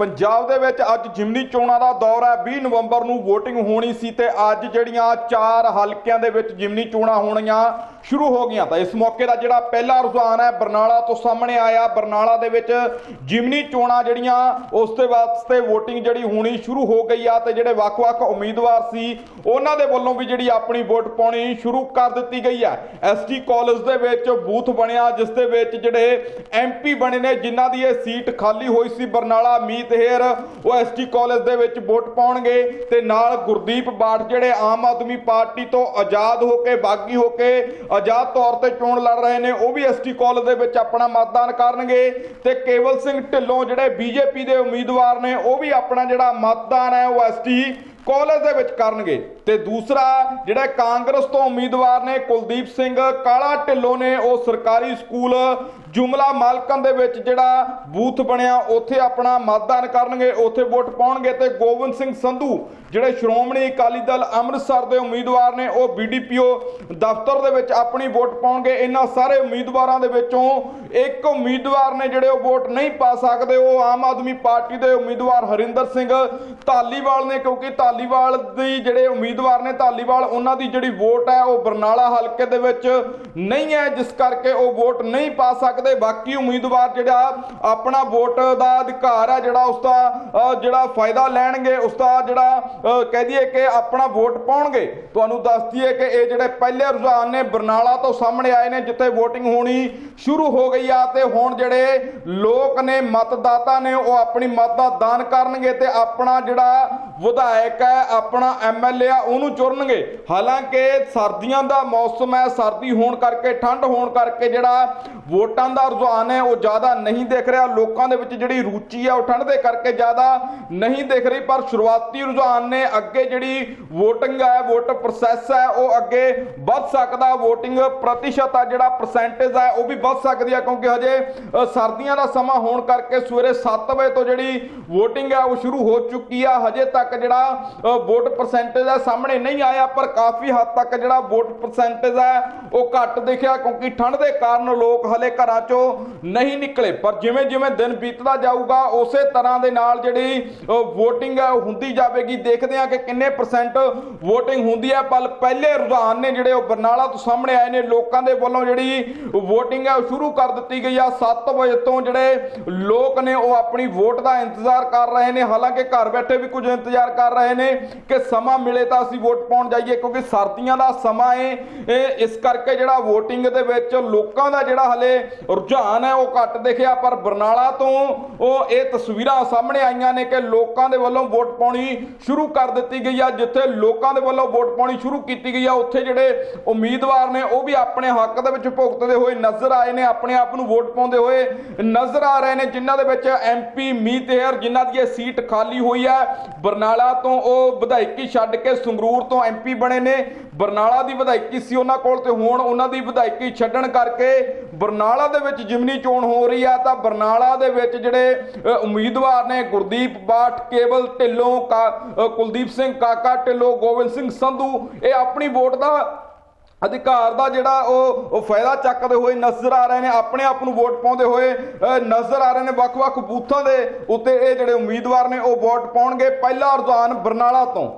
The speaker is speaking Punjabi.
ਪੰਜਾਬ ਦੇ ਵਿੱਚ ਅੱਜ ਜਿਮਨੀ ਚੋਣਾਂ ਦਾ ਦੌਰ ਹੈ। 20 ਨਵੰਬਰ ਨੂੰ VOTING ਹੋਣੀ ਸੀ ਤੇ ਅੱਜ ਜਿਹੜੀਆਂ ਚਾਰ ਹਲਕਿਆਂ ਦੇ ਵਿੱਚ ਜਿਮਨੀ ਚੋਣਾਂ ਹੋਣੀਆਂ ਸ਼ੁਰੂ ਹੋ ਗਈਆਂ। ਤਾਂ ਇਸ ਮੌਕੇ ਦਾ ਜਿਹੜਾ ਪਹਿਲਾ ਰੁਝਾਨ ਹੈ, ਬਰਨਾਲਾ ਤੋਂ ਸਾਹਮਣੇ ਆਇਆ। ਬਰਨਾਲਾ ਦੇ ਵਿੱਚ ਜਿਮਨੀ ਚੋਣਾਂ ਜਿਹੜੀਆਂ, ਉਸ ਦੇ ਵਾਸਤੇ VOTING ਜਿਹੜੀ ਹੋਣੀ ਸ਼ੁਰੂ ਹੋ ਗਈ ਆ ਤੇ ਜਿਹੜੇ ਵੱਖ-ਵੱਖ ਉਮੀਦਵਾਰ ਸੀ, ਉਹਨਾਂ ਦੇ ਵੱਲੋਂ ਵੀ ਜਿਹੜੀ ਆਪਣੀ ਵੋਟ ਪਾਉਣੀ ਸ਼ੁਰੂ ਕਰ ਦਿੱਤੀ ਗਈ ਹੈ। ਐਸਟੀ ਕਾਲਜ ਦੇ ਵਿੱਚ ਬੂਥ ਬਣਿਆ, ਜਿਸ ਦੇ ਵਿੱਚ ਜਿਹੜੇ ਐਮਪੀ ਬਣੇ ਨੇ, ਜਿਨ੍ਹਾਂ ਦੀ ਇਹ ਸੀਟ ਖਾਲੀ ਹੋਈ ਸੀ ਬਰਨਾਲਾ ਮੀਤ ਹੇਰ ਉਹ ਐਸਟੀ ਕਾਲਜ ਦੇ ਵਿੱਚ ਵੋਟ ਪਾਉਣਗੇ ਤੇ ਨਾਲ ਗੁਰਦੀਪ ਬਾਠ ਜਿਹੜੇ ਆਮ ਆਦਮੀ ਪਾਰਟੀ ਤੋਂ ਆਜ਼ਾਦ ਹੋ ਕੇ, ਬਾਗੀ ਹੋ ਕੇ ਆਜ਼ਾਦ ਤੌਰ ਤੇ ਚੋਣ ਲੜ ਰਹੇ ਨੇ, ਉਹ ਵੀ ਐਸਟੀ ਕਾਲਜ ਦੇ ਵਿੱਚ ਆਪਣਾ ਮਤਦਾਨ ਕਰਨਗੇ ਤੇ ਕੇਵਲ ਸਿੰਘ ਢਿੱਲੋਂ ਜਿਹੜੇ ਬੀਜੇਪੀ ਦੇ ਉਮੀਦਵਾਰ ਨੇ, ਉਹ ਵੀ ਆਪਣਾ ਜਿਹੜਾ ਮਤਦਾਨ ਹੈ, ਉਹ ਐਸਟੀ ਕਾਲਜ ਦੇ ਵਿੱਚ ਕਰਨਗੇ। ਤੇ ਦੂਸਰਾ, ਜਿਹੜਾ ਕਾਂਗਰਸ ਤੋਂ ਉਮੀਦਵਾਰ ਨੇ ਕੁਲਦੀਪ ਸਿੰਘ, ਕਾਲਾ ਢਿੱਲੋਂ ਨੇ, ਉਹ ਸਰਕਾਰੀ ਸਕੂਲ ਜੁਮਲਾ ਮਾਲਕਨ ਦੇ ਵਿੱਚ ਜਿਹੜਾ ਬੂਥ ਬਣਿਆ, ਉੱਥੇ ਆਪਣਾ ਮਤਦਾਨ ਕਰਨਗੇ, ਉੱਥੇ ਵੋਟ ਪਾਉਣਗੇ। ਤੇ ਗੋਬਿੰਦ ਸਿੰਘ ਸੰਧੂ, ਜਿਹੜੇ ਸ਼੍ਰੋਮਣੀ ਅਕਾਲੀ ਦਲ ਅੰਮ੍ਰਿਤਸਰ ਦੇ ਉਮੀਦਵਾਰ ਨੇ, ਉਹ ਬੀਡੀਪੀਓ ਦਫ਼ਤਰ ਦੇ ਵਿੱਚ ਆਪਣੀ ਵੋਟ ਪਾਉਣਗੇ। ਇਹਨਾਂ ਸਾਰੇ ਉਮੀਦਵਾਰਾਂ ਦੇ ਵਿੱਚੋਂ ਇੱਕ ਉਮੀਦਵਾਰ ਨੇ ਜਿਹੜੇ ਉਹ ਵੋਟ ਨਹੀਂ ਪਾ ਸਕਦੇ, ਉਹ ਆਮ ਆਦਮੀ ਪਾਰਟੀ ਦੇ ਉਮੀਦਵਾਰ ਹਰਿੰਦਰ ਸਿੰਘ ਧਾਲੀਵਾਲ ਨੇ, ਕਿਉਂਕਿ ਧਾਲੀਵਾਲ ਦੀ ਜਿਹੜੇ ਉਮੀਦਵਾਰ ਨੇ, ਧਾਲੀਵਾਲ ਉਹਨਾਂ ਦੀ ਜਿਹੜੀ ਵੋਟ ਹੈ, ਉਹ ਬਰਨਾਲਾ ਹਲਕੇ ਦੇ ਵਿੱਚ ਨਹੀਂ ਹੈ, ਜਿਸ ਕਰਕੇ ਉਹ ਵੋਟ ਨਹੀਂ ਪਾ ਸਕਦੇ। ਬਾਕੀ ਉਮੀਦਵਾਰ ਜਿਹੜਾ ਆਪਣਾ ਵੋਟ ਦਾ ਅਧਿਕਾਰ ਹੈ, ਜਿਹੜਾ ਉਸ ਦਾ ਜਿਹੜਾ ਫਾਇਦਾ ਲੈਣਗੇ, ਉਸ ਦਾ ਜਿਹੜਾ ਕਹਿ ਦਈਏ ਕਿ ਆਪਣਾ ਵੋਟ ਪਾਉਣਗੇ। ਤੁਹਾਨੂੰ ਦੱਸ ਦਈਏ ਕਿ ਇਹ ਜਿਹੜੇ ਪਹਿਲੇ ਰੁਝਾਨ ਨੇ, ਬਰਨਾਲਾ ਤੋਂ ਸਾਹਮਣੇ ਆਏ ਨੇ, ਜਿੱਥੇ VOTING ਹੋਣੀ ਸ਼ੁਰੂ ਹੋ ਗਈ ਆ, ਤੇ ਹੁਣ ਜਿਹੜੇ ਲੋਕ ਨੇ, ਮਤਦਾਤਾ ਨੇ, ਉਹ ਆਪਣੀ ਮਤ ਦਾ ਦਾਨ ਕਰਨਗੇ ਤੇ ਆਪਣਾ ਜਿਹੜਾ ਵਿਧਾਇਕ ਹੈ ਆਪਣਾ ਐਮਐਲਏ ਆ, ਉਹਨੂੰ ਚੁਣਨਗੇ। ਹਾਲਾਂਕਿ ਸਰਦੀਆਂ ਦਾ ਮੌਸਮ ਹੈ, ਸਰਦੀ ਹੋਣ ਕਰਕੇ, ਠੰਡ ਹੋਣ ਕਰਕੇ ਜਿਹੜਾ ਵੋਟਾਂ ਦਾ ਰੁਝਾਨ ਹੈ, ਉਹ ਜ਼ਿਆਦਾ ਨਹੀਂ ਦਿਖ ਰਿਹਾ। ਲੋਕਾਂ ਦੇ ਵਿੱਚ ਜਿਹੜੀ ਰੁਚੀ ਹੈ, ਉਹ ਠੰਡ ਦੇ ਕਰਕੇ ਜ਼ਿਆਦਾ ਨਹੀਂ ਦਿਖ ਰਹੀ। ਪਰ ਸ਼ੁਰੂਆਤੀ ਰੁਝਾਨ ਨੇ ਅੱਗੇ ਜਿਹੜੀ VOTING ਹੈ, ਵੋਟ ਪ੍ਰੋਸੈਸ ਹੈ, ਉਹ ਅੱਗੇ ਵੱਧ ਸਕਦਾ। VOTING ਪ੍ਰਤੀਸ਼ਤ ਆ, ਜਿਹੜਾ ਪਰਸੈਂਟੇਜ ਹੈ, ਉਹ ਵੀ ਵੱਧ ਸਕਦੀ ਹੈ, ਕਿਉਂਕਿ ਹਜੇ ਸਰਦੀਆਂ ਦਾ ਸਮਾਂ ਹੋਣ ਕਰਕੇ ਸਵੇਰੇ 7 ਵਜੇ ਤੋਂ ਜਿਹੜੀ VOTING ਹੈ, ਉਹ ਸ਼ੁਰੂ ਹੋ ਚੁੱਕੀ ਆ। ਹਜੇ ਤੱਕ ਜਿਹੜਾ ਵੋਟ ਪਰਸੈਂਟੇਜ ਹੈ ਸਾਹਮਣੇ ਨਹੀਂ ਆਇਆ, ਪਰ ਕਾਫੀ ਹੱਦ ਤੱਕ ਜਿਹੜਾ ਵੋਟ ਪਰਸੈਂਟੇਜ ਹੈ, ਉਹ ਘੱਟ ਦਿਖਿਆ, ਕਿਉਂਕਿ ਠੰਡ ਦੇ ਕਾਰਨ ਲੋਕ ਹਲੇ ਘਰਾਂ ਚੋਂ ਨਹੀਂ ਨਿਕਲੇ। ਪਰ ਜਿਵੇਂ ਜਿਵੇਂ ਦਿਨ ਬੀਤਦਾ ਜਾਊਗਾ, ਉਸੇ ਤਰ੍ਹਾਂ ਦੇ ਨਾਲ ਜਿਹੜੀ VOTING ਹੈ, ਉਹ ਹੁੰਦੀ ਜਾਵੇਗੀ। ਦੇਖਦੇ ਹਾਂ ਕਿ ਕਿੰਨੇ ਪਰਸੈਂਟ VOTING ਹੁੰਦੀ ਹੈ, ਪਰ ਪਹਿਲੇ ਰੁਝਾਨ ਨੇ ਜਿਹੜੇ ਉਹ ਬਰਨਾਲਾ ਤੋਂ ਸਾਹਮਣੇ ਆਏ ਨੇ। ਲੋਕਾਂ ਦੇ ਵੱਲੋਂ ਜਿਹੜੀ VOTING ਹੈ, ਉਹ ਸ਼ੁਰੂ ਕਰ ਦਿੱਤੀ ਗਈ ਆ। 7 ਵਜੇ ਤੋਂ ਜਿਹੜੇ ਲੋਕ ਨੇ, ਉਹ ਆਪਣੀ ਵੋਟ ਦਾ ਇੰਤਜ਼ਾਰ ਕਰ ਰਹੇ ਨੇ। ਹਾਲਾਂਕਿ ਘਰ ਬੈਠੇ ਵੀ ਕੁਝ ਇੰਤਜ਼ਾਰ ਕਰ ਰਹੇ ਨੇ। ਕਿ ਸਮਾਂ ਮਿਲੇ ਤਾਂ ਅਸੀਂ ਵੋਟ ਪਾਉਣ ਜਾਈਏ, ਕਿਉਂਕਿ ਸਰਦੀਆਂ ਦਾ ਸਮਾਂ ਏ। ਇਹ ਇਸ ਕਰਕੇ ਜਿਹੜਾ VOTING ਦੇ ਵਿੱਚ ਲੋਕਾਂ ਦਾ ਜਿਹੜਾ ਹਲੇ ਰੁਝਾਨ ਹੈ, ਉਹ ਘੱਟ ਦਿਖਿਆ। ਪਰ ਬਰਨਾਲਾ ਤੋਂ ਉਹ ਇਹ ਤਸਵੀਰਾਂ ਸਾਹਮਣੇ ਆਈਆਂ ਨੇ ਕਿ ਲੋਕਾਂ ਦੇ ਵੱਲੋਂ ਵੋਟ ਪਾਉਣੀ ਸ਼ੁਰੂ ਕਰ ਦਿੱਤੀ ਗਈ ਆ। ਜਿੱਥੇ ਲੋਕਾਂ ਦੇ ਵੱਲੋਂ ਵੋਟ ਪਾਉਣੀ ਸ਼ੁਰੂ ਕੀਤੀ ਗਈ ਆ, ਉੱਥੇ ਜਿਹੜੇ ਉਮੀਦਵਾਰ ਨੇ, ਉਹ ਵੀ ਆਪਣੇ ਹੱਕ ਦੇ ਵਿੱਚ ਭੁਗਤਦੇ ਹੋਏ ਨਜ਼ਰ ਆਏ ਨੇ, ਆਪਣੇ ਆਪ ਨੂੰ ਵੋਟ ਪਾਉਂਦੇ ਹੋਏ ਨਜ਼ਰ ਆ ਰਹੇ ਨੇ, ਜਿਨ੍ਹਾਂ ਦੇ ਵਿੱਚ ਐਮਪੀ ਮੀਤ ਹੇਅਰ, ਜਿਨ੍ਹਾਂ ਦੀ ਇਹ ਸੀਟ ਖਾਲੀ ਹੋਈ ਹੈ ਬਰਨਾਲਾ ਤੋਂ ਉਹ ਵਿਧਾਇਕੀ ਛੱਡ ਕੇ ਸੰਗਰੂਰ ਤੋਂ ਐਮਪੀ ਬਣੇ ਨੇ। ਬਰਨਾਲਾ ਦੀ ਵਿਧਾਇਕੀ ਸੀ ਉਹਨਾਂ ਕੋਲ ਤੇ ਹੁਣ ਉਹਨਾਂ ਦੀ ਵਿਧਾਇਕੀ ਛੱਡਣ ਕਰਕੇ ਬਰਨਾਲਾ ਦੇ ਵਿੱਚ ਜਿਮਨੀ ਚੋਣ ਹੋ ਰਹੀ ਆ ਤਾਂ ਬਰਨਾਲਾ ਦੇ ਵਿੱਚ ਜਿਹੜੇ ਉਮੀਦਵਾਰ ਨੇ ਗੁਰਦੀਪ ਬਾਠ, ਕੇਵਲ ਢਿੱਲੋਂ, ਕਾ- ਕੁਲਦੀਪ ਸਿੰਘ, ਕਾਕਾ ਢਿੱਲੋਂ ਗੋਬਿੰਦ ਸਿੰਘ ਸੰਧੂ, ਇਹ ਆਪਣੀ ਵੋਟ ਦਾ ਅਧਿਕਾਰ ਦਾ ਜਿਹੜਾ ਉਹ ਉਹ ਫਾਇਦਾ ਚੱਕਦੇ ਹੋਏ ਨਜ਼ਰ ਆ ਰਹੇ ਨੇ, ਆਪਣੇ ਆਪ ਨੂੰ ਵੋਟ ਪਾਉਂਦੇ ਹੋਏ ਨਜ਼ਰ ਆ ਰਹੇ ਨੇ ਵੱਖ-ਵੱਖ ਬੂਥਾਂ ਦੇ ਉੱਤੇ ਇਹ ਜਿਹੜੇ ਉਮੀਦਵਾਰ ਨੇ ਉਹ ਵੋਟ ਪਾਉਣਗੇ ਪਹਿਲਾ ਰੁਝਾਨ ਬਰਨਾਲਾ ਤੋਂ।